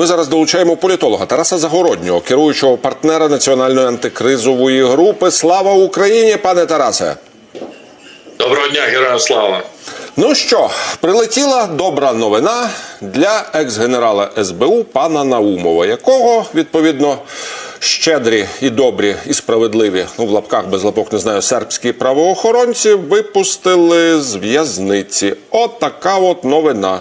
ми зараз долучаємо політолога Тараса Загороднього, керуючого партнера національної антикризової групи. Слава Україні, пане Тарасе! Доброго дня, героям слава. Ну що, прилетіла добра новина для екс-генерала СБУ пана Наумова, якого відповідно щедрі і добрі і справедливі, ну в лапках без лапок не знаю, сербські правоохоронці випустили з в'язниці. От така от новина.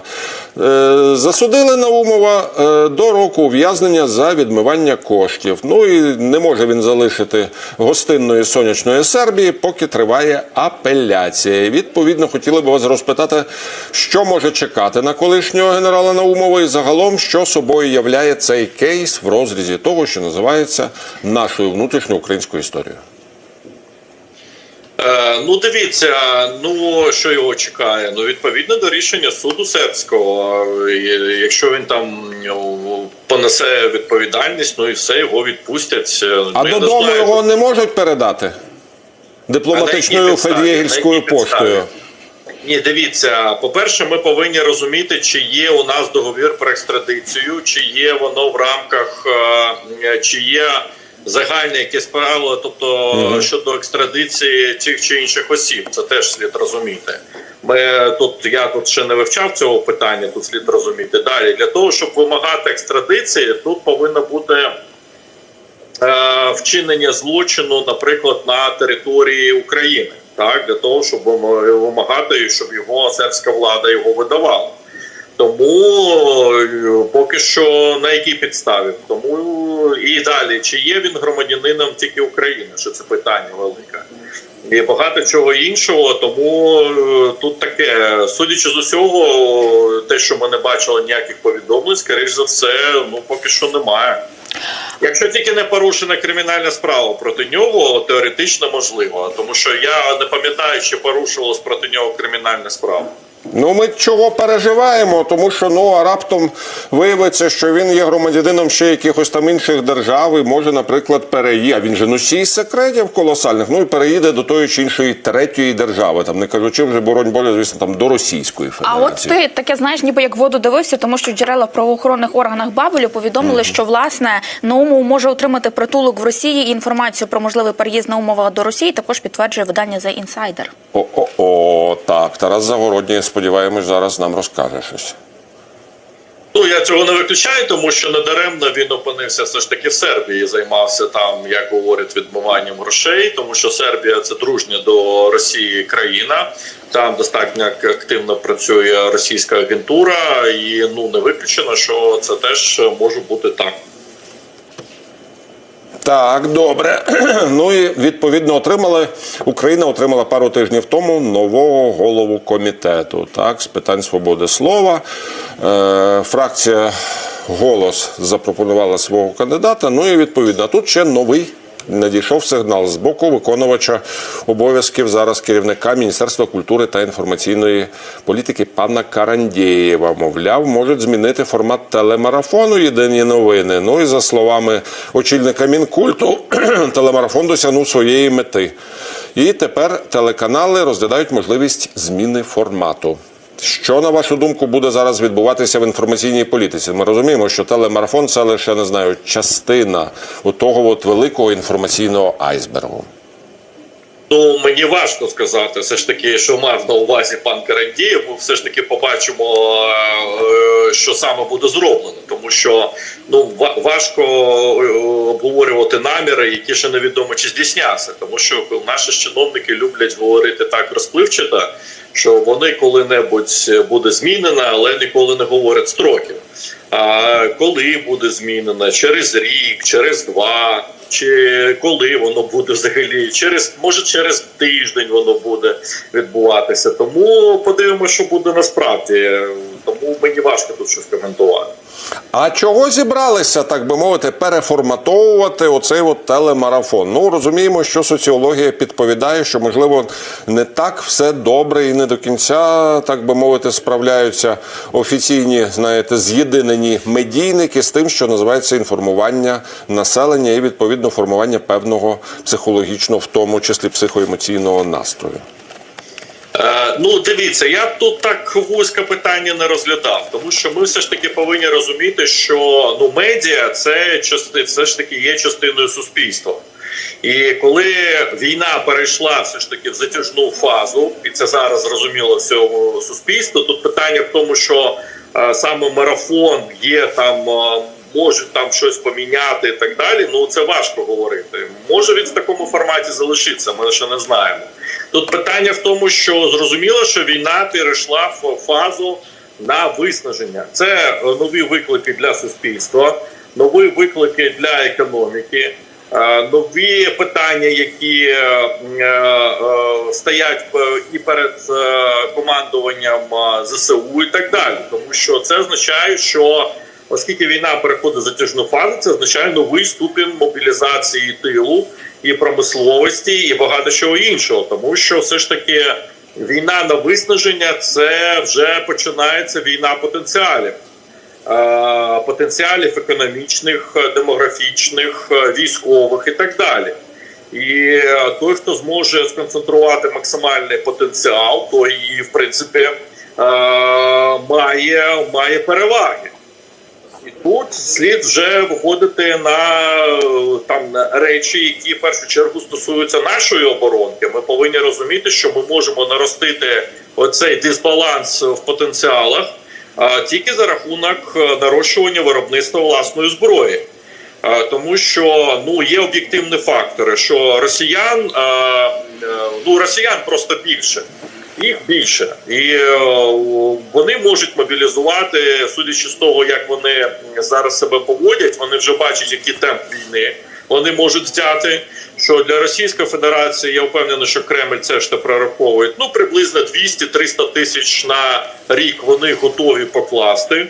Е, Засудили Наумова е, до року ув'язнення за відмивання коштів. Ну і не може він залишити гостинної сонячної Сербії, поки триває апеляція. І, Відповідно, хотіли б вас розпитати, що може чекати на колишнього генерала Наумова і загалом, що собою являє цей кейс в розрізі того, що називається нашою внутрішньоукраїнською історією. Е, ну, дивіться, ну що його чекає? Ну, відповідно до рішення суду сербського. Якщо він там ну, понесе відповідальність, ну і все, його відпустять. А ну, я не додому знаю. його не можуть передати дипломатичною А федєгільською поштою. Ні, дивіться. По-перше, ми повинні розуміти, чи є у нас договір про екстрадицію, чи є воно в рамках, е, чи є загальне якесь правило, тобто щодо екстрадиції тих чи інших осіб. Це теж слід розуміти. Ми тут я тут ще не вивчав цього питання. Тут слід розуміти далі. Для того щоб вимагати екстрадиції, тут повинно бути е, вчинення злочину, наприклад, на території України, так для того, щоб вимагати, щоб його сербська влада його видавала. Тому е, поки що на якій підставі? Тому і далі, чи є він громадянином тільки України? Що це питання велике. І багато чого іншого, тому е, тут таке, судячи з усього, те, що ми не бачили ніяких повідомлень, скоріш за все, ну поки що немає. Якщо тільки не порушена кримінальна справа проти нього, теоретично можливо, тому що я не пам'ятаю, чи порушувалась проти нього кримінальна справа. Ну, ми чого переживаємо, тому що ну а раптом виявиться, що він є громадянином ще якихось там інших держав і може, наприклад, переїде. А він же носій секретів колосальних. Ну і переїде до тої чи іншої третьої держави. Там не кажучи вже боронь боля, звісно, там до Російської Федерації. А от ти таке знаєш, ніби як воду дивився, тому що джерела в правоохоронних органах Бабелю повідомили, що власне Наумов може отримати притулок в Росії. І інформацію про можливий переїзд Наумова до Росії також підтверджує видання Insider. О, о, о, так. Тарас Загородній, сподіваємось, зараз нам розкаже щось. Ну я цього не виключаю, тому що недаремно він опинився все ж таки в Сербії. Займався там, як говорять, відмиванням грошей, тому що Сербія це дружня до Росії країна. Там достатньо активно працює російська агентура, і ну не виключено, що це теж може бути так. Так, добре. Ну і відповідно отримали Україна отримала пару тижнів тому нового голову комітету так з питань свободи слова. Е, фракція голос запропонувала свого кандидата. Ну і відповідно тут ще новий. Надійшов сигнал з боку виконувача обов'язків зараз керівника Міністерства культури та інформаційної політики пана Карандєєва. Мовляв, можуть змінити формат телемарафону Єдині новини. Ну і за словами очільника мінкульту, телемарафон досягнув своєї мети. І тепер телеканали розглядають можливість зміни формату. Що на вашу думку буде зараз відбуватися в інформаційній політиці? Ми розуміємо, що телемарафон це лише не знаю частина того от великого інформаційного айсбергу. Ну мені важко сказати, все ж таки, що мав на увазі пан Карандієв. Ми все ж таки побачимо, е, що саме буде зроблено, тому що ну важко е, обговорювати наміри, які ще невідомо чи здійсняться, тому що наші чиновники люблять говорити так розпливчато, що вони коли-небудь буде змінена, але ніколи не говорять строків. А коли буде змінена Через рік, через два, чи коли воно буде взагалі? Через може через тиждень воно буде відбуватися. Тому подивимося, що буде насправді. Тому мені важко тут щось коментувати. А чого зібралися, так би мовити, переформатовувати оцей от телемарафон? Ну розуміємо, що соціологія підповідає, що можливо не так все добре і не до кінця, так би мовити, справляються офіційні, знаєте, з'єдинені медійники з тим, що називається інформування населення і відповідно формування певного психологічного, в тому числі психоемоційного настрою. Е, ну, дивіться, я тут так вузьке питання не розглядав, тому що ми все ж таки повинні розуміти, що ну медіа це части, все ж таки є частиною суспільства. І коли війна перейшла все ж таки в затяжну фазу, і це зараз зрозуміло всьому суспільству, тут питання в тому, що е, саме марафон є там. е, Можуть там щось поміняти і так далі. Ну це важко говорити. Може він в такому форматі залишиться, ми ще не знаємо. Тут питання в тому, що зрозуміло, що війна перейшла в фазу на виснаження. Це е, нові виклики для суспільства, нові виклики для економіки, е, нові питання, які е, е, е, стоять і перед командуванням ЗСУ, і так далі. Тому що це означає, що оскільки війна переходить затяжну фазу, це означає новий ступінь мобілізації тилу і промисловості, і багато чого іншого, тому що все ж таки війна на виснаження це вже починається війна потенціалів. Потенціалів економічних, демографічних, військових і так далі. І той, хто зможе сконцентрувати максимальний потенціал, той і в принципі має, має переваги. І тут слід вже виходити на там речі, які в першу чергу стосуються нашої оборонки. Ми повинні розуміти, що ми можемо наростити оцей дисбаланс в потенціалах тільки за рахунок е, нарощування виробництва власної зброї. Тому що ну є об'єктивні фактори, що росіян е, ну росіян просто більше, їх більше, і е, можуть мобілізувати, судячи з того, як вони зараз себе поводять, вони вже бачать, який темп війни вони можуть взяти. Що для Російської Федерації я впевнений, що Кремль це ж те прораховує. Ну приблизно 200-300 тисяч на рік вони готові покласти.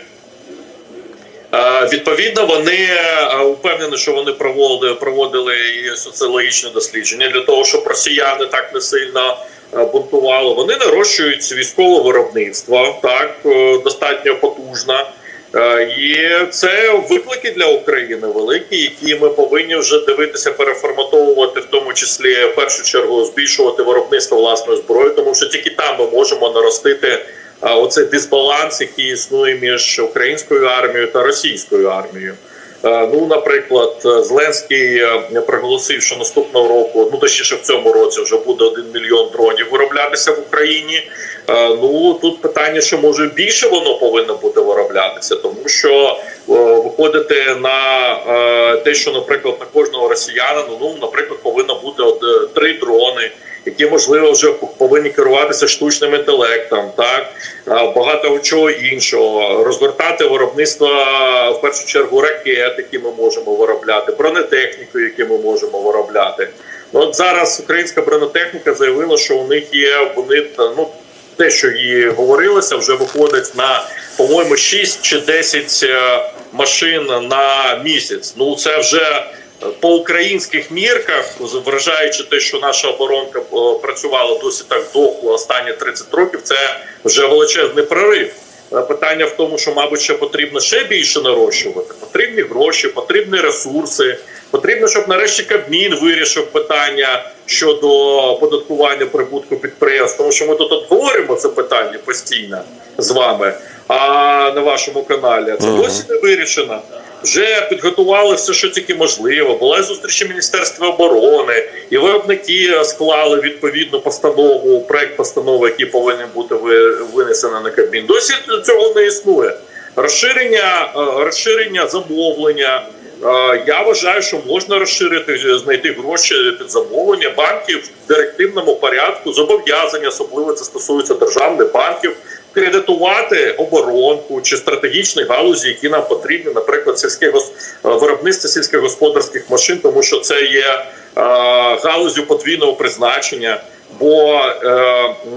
Е, Відповідно, вони е, впевнені, що вони проводили, проводили і соціологічне дослідження для того, щоб росіяни так не сильно е, бунтували. Вони нарощують військове виробництво так е, достатньо потужно. Е, І це виклики для України великі, які ми повинні вже дивитися, переформатовувати, в тому числі в першу чергу збільшувати виробництво власної зброї, тому що тільки там ми можемо наростити оцей дисбаланс, який існує між українською армією та російською армією. Е, Ну, наприклад, е, Зеленський е, проголосив, що наступного року, ну точніше в цьому році, вже буде один мільйон дронів вироблятися в Україні. Ну тут питання, що може більше воно повинно буде вироблятися, тому що виходити на е, те, що, наприклад, на кожного росіянина, ну, наприклад, повинно бути от, е, три дрони. Які можливо вже повинні керуватися штучним інтелектом, так багато чого іншого, розгортати виробництво в першу чергу ракет, які ми можемо виробляти, бронетехніку, які ми можемо виробляти. От зараз українська бронетехніка заявила, що у них є вони ну те, що і говорилося, вже виходить на по-моєму 6 чи 10 е, машин на місяць. Ну це вже по українських мірках, вражаючи те, що наша оборонка е, працювала досі так довго, останні 30 років, це вже величезний прорив. Е, Питання в тому, що, мабуть, ще потрібно ще більше нарощувати. Потрібні гроші, потрібні ресурси. Потрібно, щоб нарешті Кабмін вирішив питання щодо податкування прибутку підприємств, тому що ми тут обговорюємо це питання постійно з вами. А на вашому каналі це досі не вирішено. Вже підготували все, що тільки можливо. Була зустріч Міністерства оборони, і виробники склали відповідну постанову, проект постанови, який повинен бути ви- винесений на Кабмін. Досі цього не існує. Розширення, е, розширення замовлення. Е, Я вважаю, що можна розширити, знайти гроші під замовлення банків в директивному порядку, зобов'язання, особливо це стосується державних банків, кредитувати оборонку чи стратегічні галузі, які нам потрібні, наприклад, сільське е, виробництво сільськогосподарських машин, тому що це є е, галузю подвійного призначення. Бо е,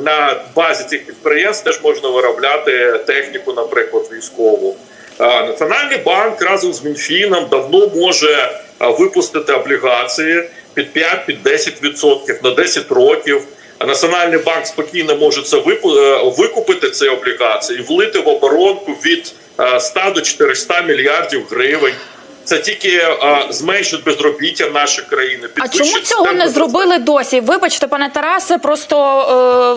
на базі цих підприємств теж можна виробляти техніку, наприклад, військову. Е, Національний банк разом з Мінфіном давно може е, випустити облігації під 5 під 10% на 10 років. А Національний банк спокійно може це е, викупити ці облігації і влити в оборонку від е, 100 до 400 мільярдів гривень. Це тільки а, зменшить безробіття нашої країни. А чому цього не зробили досі? Вибачте, пане Тарасе, просто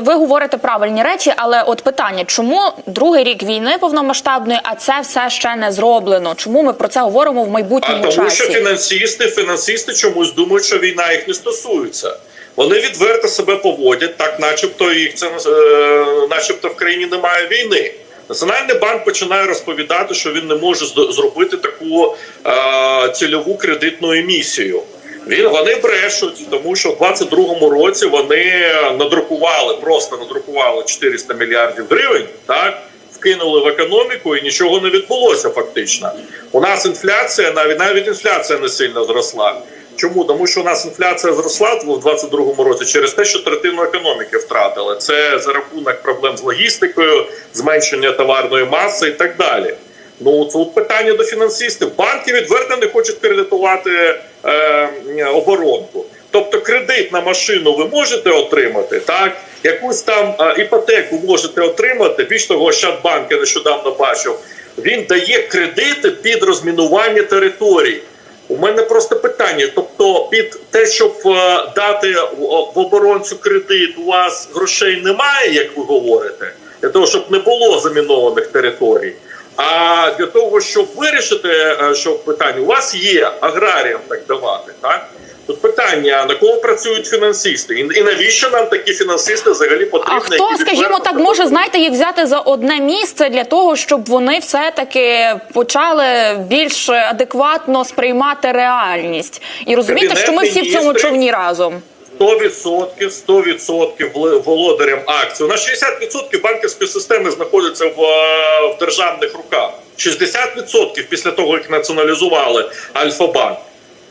е, ви говорите правильні речі, але от питання: чому другий рік війни повномасштабної, а це все ще не зроблено? Чому ми про це говоримо в А майбутньому тому, що часі? фінансисти, фінансисти чомусь думають, що війна їх не стосується. Вони відверто себе поводять, так, начебто їх це е, начебто в країні немає війни. Національний банк починає розповідати, що він не може зробити таку е, цільову кредитну емісію. Він вони брешуть, тому що в 22-му році вони надрукували, просто надрукували 400 мільярдів гривень, так вкинули в економіку і нічого не відбулося. Фактично, у нас інфляція, навіть навіть інфляція не сильно зросла. Чому? Тому що у нас інфляція зросла в 22-му році через те, що третину економіки втратили. Це за рахунок проблем з логістикою, зменшення товарної маси і так далі. Ну тут питання до фінансистів. Банки відверто не хочуть кредитувати е, оборонку. Тобто кредит на машину ви можете отримати, так якусь там е, іпотеку можете отримати. Більш того, Ощадбанк я нещодавно бачив. Він дає кредити під розмінування територій. У мене просто питання. Тобто, під те, щоб е, дати в оборонцю кредит, у вас грошей немає, як ви говорите, для того, щоб не було замінованих територій. А для того, щоб вирішити е, що питання, у вас є аграріям так давати, так? Тут питання: на кого працюють фінансисти, і, і навіщо нам такі фінансисти взагалі потрібні? А хто, скажімо так, може знаєте їх взяти за одне місце для того, щоб вони все таки почали більш адекватно сприймати реальність і розуміти, що ми всі в цьому човні разом. 100%, 100% володарям акцій. У нас 60% банківської системи знаходиться в, е, в державних руках. 60% після того, як націоналізували Альфа-банк.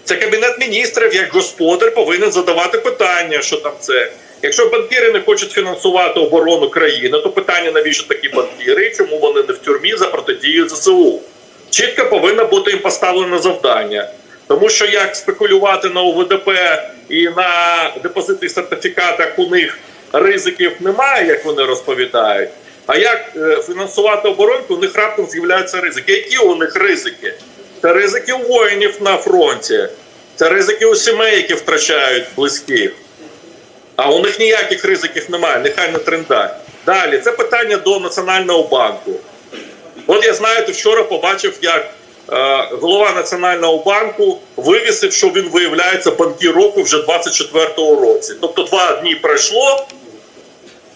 Це кабінет міністрів, як господар, повинен задавати питання, що там це. Якщо банкіри не хочуть фінансувати оборону країни, то питання навіщо такі банкіри чому вони не в тюрмі за протидію ЗСУ? Чітко повинно бути їм поставлене завдання. Тому що як спекулювати на ОВДП і на депозитних сертифікатах у них ризиків немає, як вони розповідають. А як е, фінансувати оборонку, у них раптом з'являються ризики. Які у них ризики? Це ризики воїнів на фронті, це ризики у сімей, які втрачають близьких. А у них ніяких ризиків немає, нехай не трендать. Далі це питання до Національного банку. От я знаєте, вчора побачив, як е, голова Національного банку вивісив, що він виявляється банкір року вже 24-го році. Тобто два дні пройшло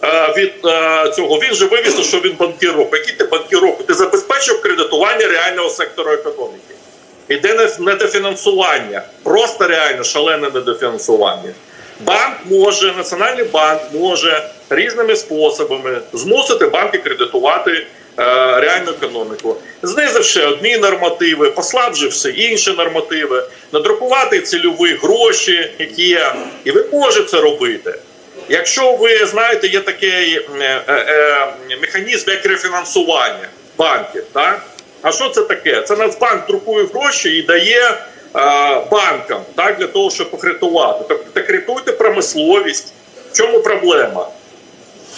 е, від е, цього. Він же вивісив, що він банкір року. Який ти банкір року? Ти забезпечив кредитування реального сектору економіки. Іде недофінансування, просто реально шалене недофінансування. Банк може, Національний банк може різними способами змусити банки кредитувати е, реальну економіку, знизивши одні нормативи, послабшивши інші нормативи, надрукувати цільові гроші, які є, і ви можете це робити. Якщо ви знаєте, є такий е, е, е, механізм як рефінансування банків, так? А що це таке? Це Нацбанк друкує гроші і дає е, банкам так, для того, щоб покредитувати. Тобто кредитуйте промисловість. В чому проблема?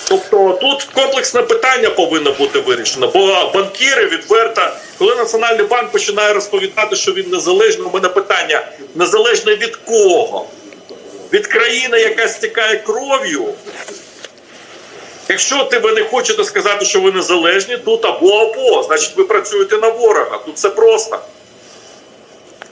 Тобто тут комплексне питання повинно бути вирішено, бо банкіри відверто, коли Національний банк починає розповідати, що він незалежний, у мене питання незалежний від кого? Від країни, яка стікає кров'ю. Якщо тебе не хочете сказати, що ви незалежні, тут або або, значить ви працюєте на ворога. Тут все просто.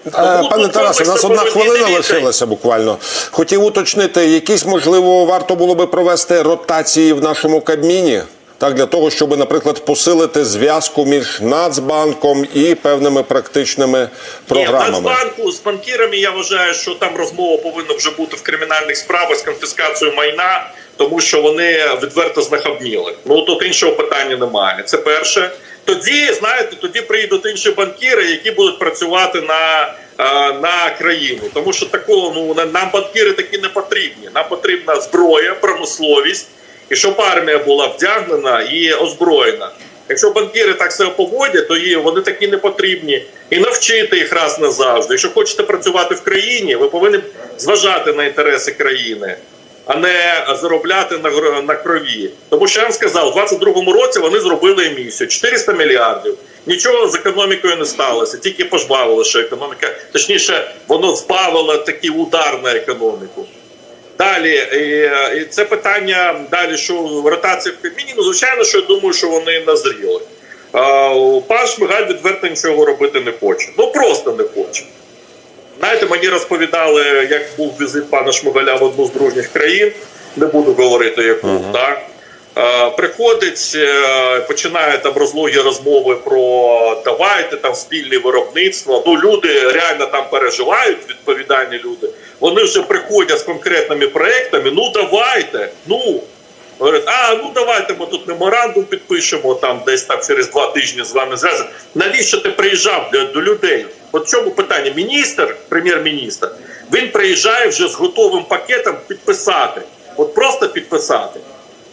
Е, Пане тут Тарасе, у нас одна хвилина лишилася буквально. Хотів уточнити, якісь можливо варто було би провести ротації в нашому Кабміні, так для того, щоб, наприклад, посилити зв'язку між Нацбанком і певними практичними Ні, програмами. Нацбанку з банкірами я вважаю, що там розмова повинна вже бути в кримінальних справах з конфіскацією майна, тому що вони відверто знахабніли. Ну тут іншого питання немає. Це перше. Тоді знаєте, тоді прийдуть інші банкіри, які будуть працювати на, е, на країну. Тому що такого ну нам банкіри такі не потрібні. Нам потрібна зброя, промисловість, і щоб армія була вдягнена і озброєна. Якщо банкіри так себе поводять, то їм вони такі не потрібні. І навчити їх раз назавжди. Якщо хочете працювати в країні, ви повинні зважати на інтереси країни, а не заробляти на, на крові. Тому що я вам сказав, у 22-му році вони зробили емісію 400 мільярдів. Нічого з економікою не сталося, тільки пожвавило, що економіка, точніше, воно збавило такий удар на економіку. Далі, і, це питання далі, що ротація в Кабміні, ну звичайно, що я думаю, що вони назріли. Пан Шмигаль відверто нічого робити не хоче. Ну просто не хоче. Знаєте, мені розповідали, як був візит пана Шмигаля в одну з дружніх країн, не буду говорити яку, так? Е, приходить, е, починає там розлогі розмови про давайте там спільне виробництво. Ну люди реально там переживають, відповідальні люди. Вони вже приходять з конкретними проектами. Ну давайте, ну говорять, а ну давайте ми тут меморандум підпишемо там десь там через два тижні з вами зв'язано. Навіщо ти приїжджав до, до людей? От в чому питання? Міністр, прем'єр-міністр, він приїжджає вже з готовим пакетом підписати. От просто підписати.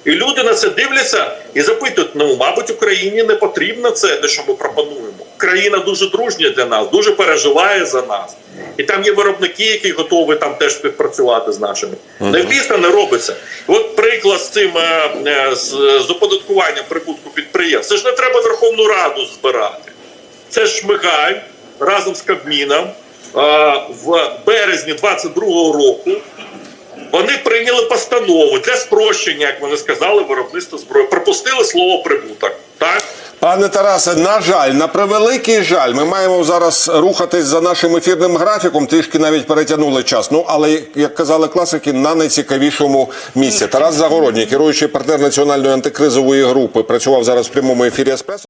І люди на це дивляться і запитують: ну, мабуть, Україні не потрібно це, те, що ми пропонуємо. Країна дуже дружня для нас, дуже переживає за нас. І там є виробники, які готові там теж співпрацювати з нашими. Навмисно не робиться. От приклад з цим е, е, з, з оподаткуванням прибутку підприємств. Це ж не треба Верховну Раду збирати. Це ж Шмигаль разом з Кабміном е, в березні 22-го року вони прийняли постанову для спрощення, як вони сказали, виробництва зброї. Пропустили слово прибуток. Так Пане Тарасе, на жаль, на превеликий жаль, ми маємо зараз рухатись за нашим ефірним графіком. Трішки навіть перетягнули час. Ну але як казали класики, на найцікавішому місці. Тарас Загородній, керуючий партнер національної антикризової групи, працював зараз в прямому ефірі Еспресо.